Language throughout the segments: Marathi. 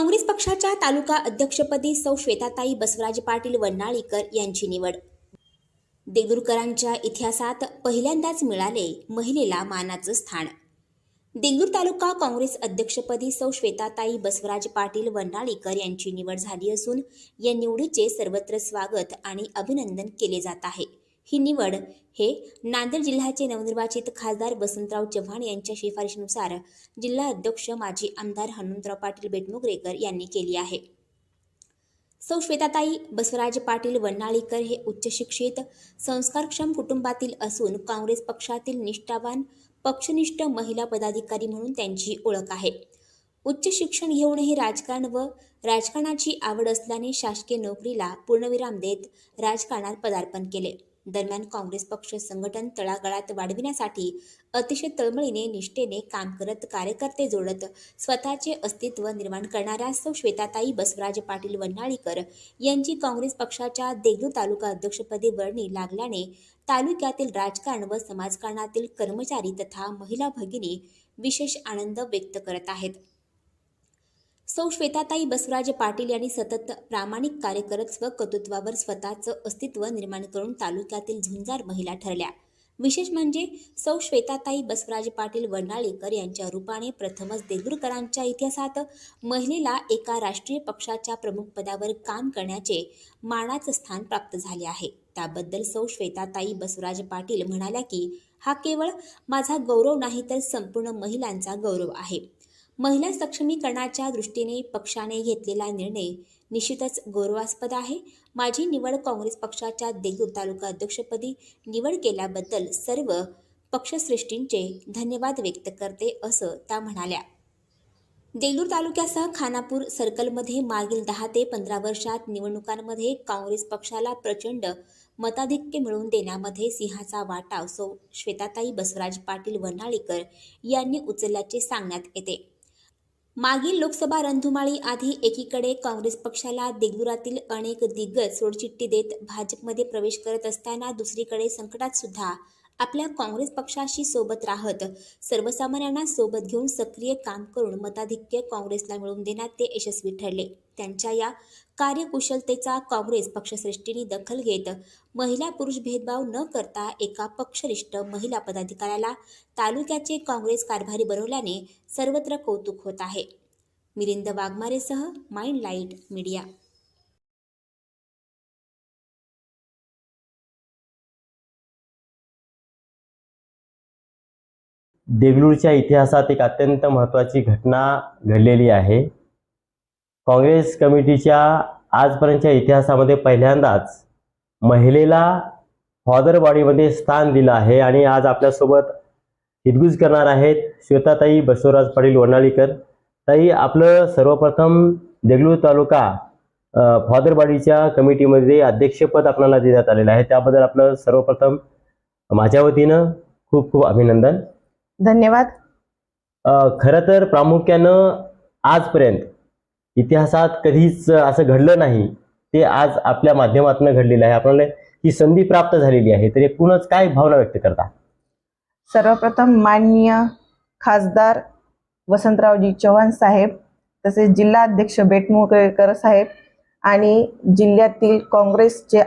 काँग्रेस पक्षाच्या तालुका अध्यक्षपदी सौ श्वेताताई बसवराज पाटील वन्नाळीकर यांची निवड. देगलूरकरांच्या इतिहासात पहिल्यांदाच मिळाले महिलेला मानाचं स्थान. देगलूर तालुका काँग्रेस अध्यक्षपदी सौ श्वेताताई बसवराज पाटील वन्नाळीकर यांची निवड झाली असून या निवडीचे सर्वत्र स्वागत आणि अभिनंदन केले जात आहे. ही निवड हे नांदेड जिल्ह्याचे नवनिर्वाचित खासदार वसंतराव चव्हाण यांच्या शिफारशीनुसार जिल्हा अध्यक्ष माजी आमदार हनुमंतराव पाटील बेटमुगरेकर यांनी केली आहे. सौ श्वेताताई बसवराज पाटील वन्नाळीकर हे उच्च शिक्षित संस्कारक्षम कुटुंबातील असून काँग्रेस पक्षातील निष्ठावान पक्षनिष्ठ महिला पदाधिकारी म्हणून त्यांची ओळख आहे. उच्च शिक्षण घेऊनही राजकारण व राजकारणाची आवड असल्याने शासकीय नोकरीला पूर्णविराम देत राजकारणात पदार्पण केले. दरम्यान काँग्रेस पक्ष संघटन तळागाळात वाढविण्यासाठी अतिशय तळमळीने निष्ठेने काम करत कार्यकर्ते जोडत स्वतःचे अस्तित्व निर्माण करणाऱ्या सौ श्वेताताई बसवराज पाटील वन्हाळीकर यांची काँग्रेस पक्षाच्या देगलू तालुका अध्यक्षपदी वर्णी लागल्याने तालुक्यातील राजकारण व समाजकारणातील कर्मचारी तथा महिला भगिनी विशेष आनंद व्यक्त करत आहेत. सौ श्वेताताई बसवराज पाटील यांनी सतत प्रामाणिक कार्य करत स्वकर्तृत्वावर स्वतःचं अस्तित्व निर्माण करून तालुक्यातील झुंजार महिला ठरल्या. विशेष म्हणजे सौ श्वेताताई बसवराज पाटील वनाळीकर यांच्या रूपाने प्रथमच देगलूरकरांच्या इतिहासात महिलेला एका राष्ट्रीय पक्षाच्या प्रमुख पदावर काम करण्याचे मानाचं स्थान प्राप्त झाले आहे. त्याबद्दल सौ श्वेताताई बसवराज पाटील म्हणाल्या की हा केवळ माझा गौरव नाही तर संपूर्ण महिलांचा गौरव आहे. महिला सक्षमीकरणाच्या दृष्टीने पक्षाने घेतलेला निर्णय निश्चितच गौरवास्पद आहे. माझी निवड काँग्रेस पक्षाच्या देगूर तालुका अध्यक्षपदी निवड केल्याबद्दल सर्व पक्षश्रेष्ठींचे धन्यवाद व्यक्त करते असं त्या म्हणाल्या. देलूर तालुक्यासह खानापूर सर्कलमध्ये मागील दहा ते पंधरा वर्षात निवडणुकांमध्ये काँग्रेस पक्षाला प्रचंड मताधिक्य मिळवून देण्यामध्ये सिंहाचा वाटा सो श्वेताताई बसवराज पाटील वनाळीकर यांनी उचलल्याचे सांगण्यात येते. मागील लोकसभा रणधुमाळी आधी एकीकडे काँग्रेस पक्षाला देगलुरातील अनेक दिग्गज सोडचिठ्ठी देत भाजपमध्ये प्रवेश करत असताना दुसरीकडे संकटात सुद्धा आपल्या काँग्रेस पक्षाशी सोबत राहत सर्वसामान्यांना सोबत घेऊन सक्रिय काम करून मताधिक्य काँग्रेसला मिळवून देण्यात ते यशस्वी ठरले. त्यांच्या या कार्यकुशलतेचा काँग्रेस पक्षश्रेष्ठींनी दखल घेत महिला पुरुष भेदभाव न करता एका पक्षरिष्ठ महिला पदाधिकाऱ्याला तालुक्याचे काँग्रेस कारभारी बनवल्याने सर्वत्र कौतुक होत आहे. मिलिंद वाघमारेसह माइंड लाइट मीडिया. देगलूरच्या इतिहासात एक अत्यंत महत्त्वाची घटना घडलेली आहे. काँग्रेस कमिटीच्या आजपर्यंतच्या इतिहासामध्ये पहिल्यांदाच महिलेला फादर बॉडीमध्ये स्थान दिलं आहे आणि आज आपल्यासोबत हितगुज करणार आहेत श्वेताताई बसवराज पाटील वनाळीकर. ताई आपलं सर्वप्रथम देगलूर तालुका अ, फादर बॉडीच्या कमिटीमध्ये अध्यक्षपद आपल्याला देण्यात आलेलं आहे. त्याबद्दल आपलं सर्वप्रथम माझ्या वतीनं खूप खूप अभिनंदन. धन्यवाद. खरं तर प्रामुख्यानं आजपर्यंत इतिहासात कधीच असं घडलं नाही. ते आज आपल्या माध्यमातून घडलेलं आहे. आपल्याला ही संधी प्राप्त झालेली आहे. तर एकूणच काय भावना व्यक्त करता? सर्वप्रथम माननीय खासदार वसंतरावजी चव्हाण साहेब तसेच जिल्हाध्यक्ष बेटमुगेकर साहेब आणि जिल्ह्यातील काँग्रेसचे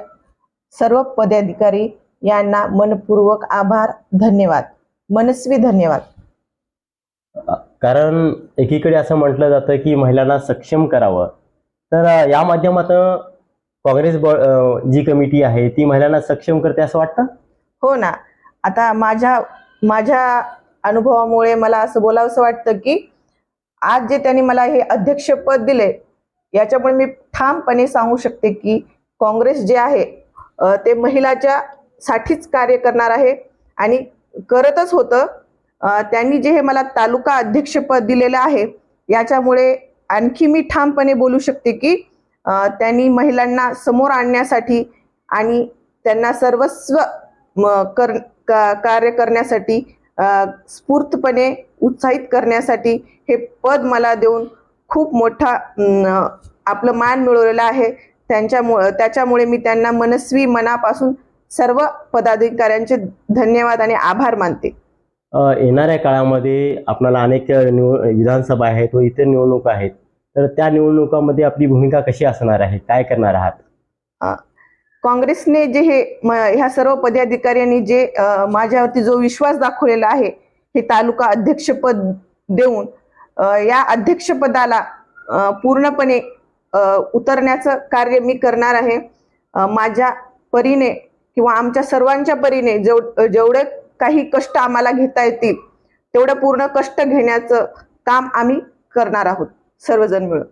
सर्व पदाधिकारी यांना मनपूर्वक आभार धन्यवाद. मनस्वी धन्यवाद. कारण एकीकडे असं म्हटलं जातं की महिलांना सक्षम करावं. तर या माध्यमातून काँग्रेस बॉ जी कमिटी आहे ती महिलांना सक्षम करते असं वाटतं? हो ना. आता माझ्या माझ्या अनुभवामुळे मला असं बोलावंसं वाटतं की आज जे त्यांनी मला हे अध्यक्षपद दिले याच्यामुळे मी ठामपणे सांगू शकते की काँग्रेस जे आहे ते महिलाच्या साठीच कार्य करणार आहे आणि करतच होतं. त्यांनी जे हे मला तालुका अध्यक्षपद दिलेलं आहे याच्यामुळे आणखी मी ठामपणे बोलू शकते की त्यांनी महिलांना समोर आणण्यासाठी आणि त्यांना सर्वस्व म, कर का- कार्य करण्यासाठी स्फूर्तपणे उत्साहित करण्यासाठी हे पद मला देऊन खूप मोठा आपलं मान मिळवलेलं आहे. त्यांच्यामुळं त्याच्यामुळे मी त्यांना मनस्वी मनापासून सर्व पदाधिकाऱ्यांचे धन्यवाद आणि आभार मानते. येणाऱ्या काळामध्ये आपल्याला अनेक निव विधानसभा आहेत व इतर निवडणुका आहेत. तर त्या निवडणुकामध्ये आपली भूमिका कशी असणार आहे? काय करणार आहात? काँग्रेसने जे हे म- ह्या सर्व पदाधिकाऱ्यांनी जे माझ्यावरती जो विश्वास दाखवलेला आहे हे तालुका अध्यक्षपद देऊन या अध्यक्षपदाला पूर्णपणे उतरण्याचं कार्य मी करणार आहे. माझ्या परीने किंवा आमच्या सर्वांच्या परीने जेव जेवढे काही कष्ट आम्हाला घेता येतील तेवढं पूर्ण कष्ट घेण्याचं काम आम्ही करणार आहोत सर्वजण मिळून.